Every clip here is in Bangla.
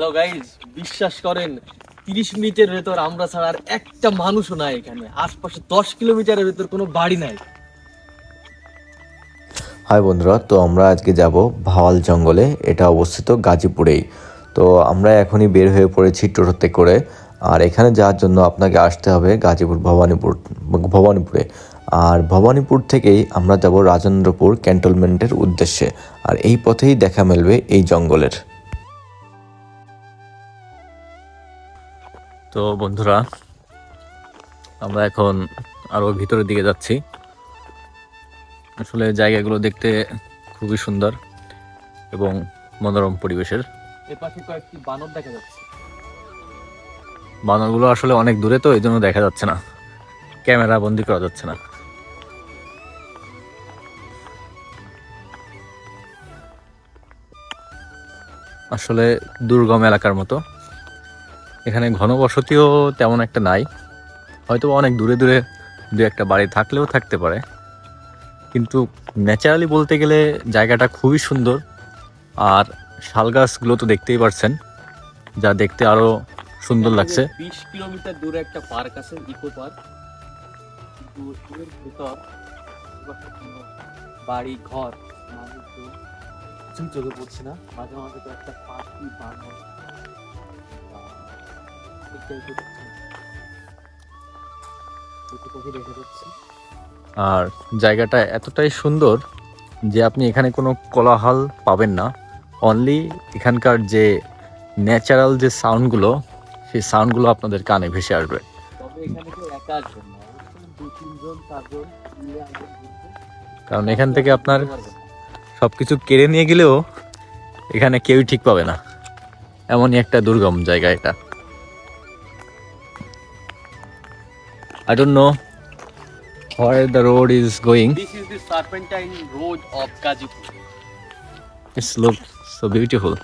হ্যালো গাইজ বিশ্বাস করেন, তিরিশ মিনিটের ভেতর আমরা ছাড়া আর একটা মানুষও নাই এখানে। আশপাশে দশ কিলোমিটারের ভেতর কোনো বাড়ি নাই। হাই বন্ধুরা। তো আমরা আজকে যাব ভাওয়াল জঙ্গলে। এটা অবস্থিত গাজীপুরেই। তো আমরা এখনই বের হয়ে পড়েছি টোটোতে করে। আর এখানে যাওয়ার জন্য আপনাকে আসতে হবে গাজীপুর ভবানীপুর, ভবানীপুরে। আর ভবানীপুর থেকেই আমরা যাব রাজেন্দ্রপুর ক্যান্টনমেন্টের উদ্দেশ্যে। আর এই পথেই দেখা মিলবে এই জঙ্গলের। তো বন্ধুরা আমরা এখন আরও ভিতরের দিকে যাচ্ছি। আসলে জায়গাগুলো দেখতে খুবই সুন্দর এবং মনোরম পরিবেশের। এ কয়েকটি বানর দেখা যাচ্ছে। বানরগুলো আসলে অনেক দূরে তো এই জন্য দেখা যাচ্ছে না। ক্যামেরা বন্দি করা যাচ্ছে না। আসলে দুর্গম এলাকার মতো। এখানে ঘনবসতিও তেমন একটা নাই। হয়তো অনেক দূরে দূরে দু একটা বাড়ি থাকলেও থাকতে পারে। কিন্তু ন্যাচারালি বলতে গেলে জায়গাটা খুবই সুন্দর। আর শাল গাছগুলো তো দেখতেই পারছেন যা দেখতে আরও সুন্দর লাগছে। বিশ কিলোমিটার দূরে একটা পার্ক আছে ইকো পার্ক। বাড়ি ঘর চোখে পড়ছে না? মাঝে মাঝে তো একটা আর জায়গাটা এতটাই সুন্দর যে আপনি এখানে কোনো কোলাহল পাবেন না। অনলি এখানকার যে ন্যাচারাল যে সাউন্ডগুলো সেই সাউন্ডগুলো আপনাদের কানে ভেসে আসবে। কারণ এখান থেকে আপনার সব কিছু কেড়ে নিয়ে গেলেও এখানে কেউই ঠিক পাবে না। এমনই একটা দুর্গম জায়গা এটা। I don't know where the road is going This is the Serpentine Road of Gazipur. It's look so beautiful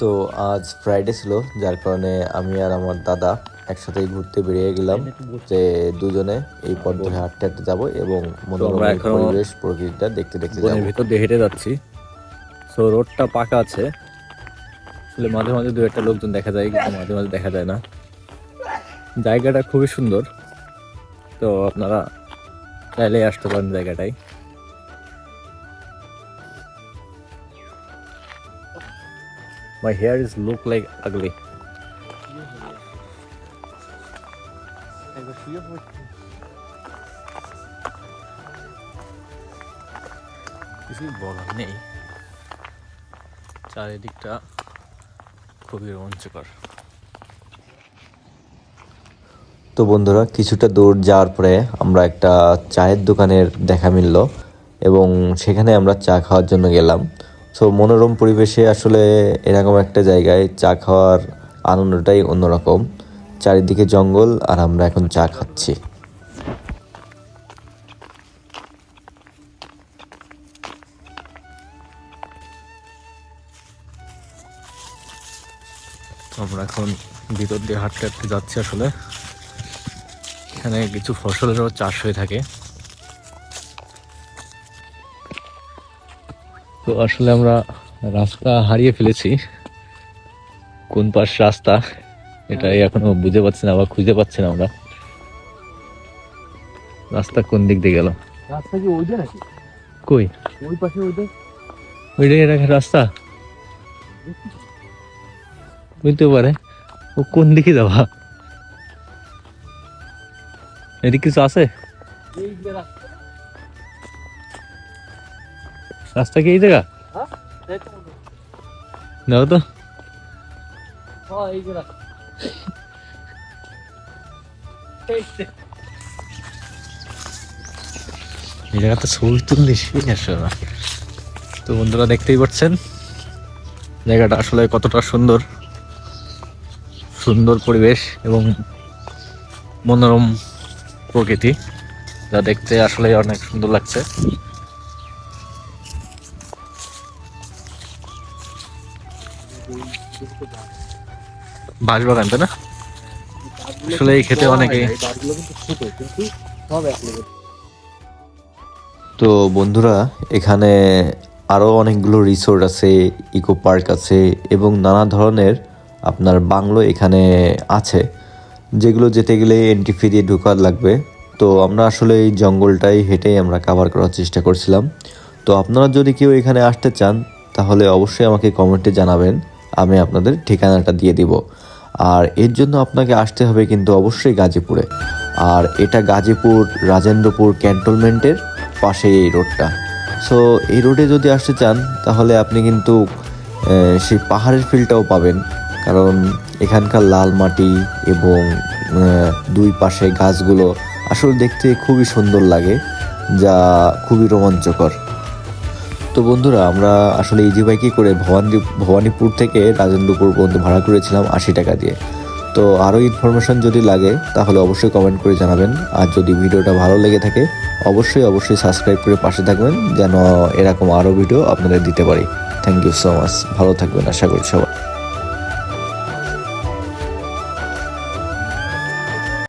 তো আজ ফ্রাইডে ছিল যার কারণে আমি আর আমার দাদা একসাথে ঘুরতে বেরিয়ে গেলাম যে দুজনে এই পথ ধরে হাঁটতে হাঁটতে যাব এবং মনোরম পরিবেশ প্রকৃতিটা দেখতে দেখতে যাব। ভিতর দিয়ে হেঁটে যাচ্ছি। সো রোডটা পাকা আছে। আসলে মাঝে মাঝে দু একটা লোকজন দেখা যায়, কিন্তু মাঝে মাঝে দেখা যায় না। জায়গাটা খুবই সুন্দর। তো আপনারা চাইলেই আসতে পারেন জায়গাটায়। My hair is look like ugly কিছুই বলার নেই। চারিদিকটা খুবই রোমাঞ্চকর। তো বন্ধুরা, কিছুটা দূর যাওয়ার পরে আমরা একটা চায়ের দোকানের দেখা মিলল এবং সেখানে আমরা চা খাওয়ার জন্য গেলাম। সো মনোরম পরিবেশে আসলে এরকম একটা জায়গায় চা খাওয়ার আনন্দটাই অন্যরকম। চারিদিকে জঙ্গল আর আমরা এখন চা খাচ্ছি। আমরা এখন ভিতর দিয়ে হাঁটতে হাঁটতে যাচ্ছি আসলে। এখানে কিছু ফসলেরও চাষ হয়ে থাকে। তো আসলে আমরা রাস্তা হারিয়ে ফেলেছি। কোন পাশ রাস্তা এটাই এখনও বুঝে পাচ্ছি না বা খুঁজে পাচ্ছি না আমরা। রাস্তা কোন দিক দিয়ে গেল? রাস্তা কি ওইটা নাকি? কই? ওই পাশে ওইটা ওইটাই এটা রাস্তা? বুঝতে পারে। ও কোন দিকে যাবা? এদিকে কিছু আছে? রাস্তা কি এই জায়গা? এই তো। এই জায়গাতে ছবি তুললে তো বন্ধুরা দেখতেই পাচ্ছেন, জায়গাটা আসলে কতটা সুন্দর। সুন্দর পরিবেশ এবং মনোরম প্রকৃতি যা দেখতে আসলে অনেক সুন্দর লাগছে বাঁশবাগান তাই না আসলে এই খেতে level। তো বন্ধুরা এখানে আরও অনেকগুলো রিসোর্ট আছে ইকো পার্ক আছে এবং নানা ধরনের আপনার বাংলো এখানে আছে, যেগুলো যেতে গেলে এন্ট্রি ফি দিয়ে ঢোকা লাগবে। তো আমরা আসলে এই জঙ্গলটাই হেঁটেই আমরা কাভার করার চেষ্টা করছিলাম। তো আপনারা যদি কেউ এখানে আসতে চান, তাহলে অবশ্যই আমাকে কমেন্টে জানাবেন, আমি আপনাদের ঠিকানাটা দিয়ে দিব। আর এর জন্য আপনাকে আসতে হবে কিন্তু অবশ্যই গাজীপুরে। আর এটা গাজীপুর রাজেন্দ্রপুর ক্যান্টনমেন্টের পাশে এই রোডটা। সো এই রোডে যদি আসতে চান, তাহলে আপনি কিন্তু সেই পাহাড়ের ফিলটাও পাবেন। কারণ এখানকার লাল মাটি এবং দুই পাশে গাছগুলো আসলে দেখতে খুবই সুন্দর লাগে, যা খুবই রোমাঞ্চকর। তো বন্ধুরা, আমরা আসলে ইজি বাইকে করে ভবানী, ভবানীপুর থেকে রাজেন্দ্রপুর পর্যন্ত ভাড়া করেছিলাম আশি টাকা দিয়ে। তো আরও ইনফরমেশন যদি লাগে, তাহলে অবশ্যই কমেন্ট করে জানাবেন। আর যদি ভিডিওটা ভালো লেগে থাকে, অবশ্যই অবশ্যই সাবস্ক্রাইব করে পাশে থাকবেন, যেন এরকম আরও ভিডিও আপনাদের দিতে পারি। থ্যাংক ইউ সো মাচ ভালো থাকবেন, আশা করি সবাই।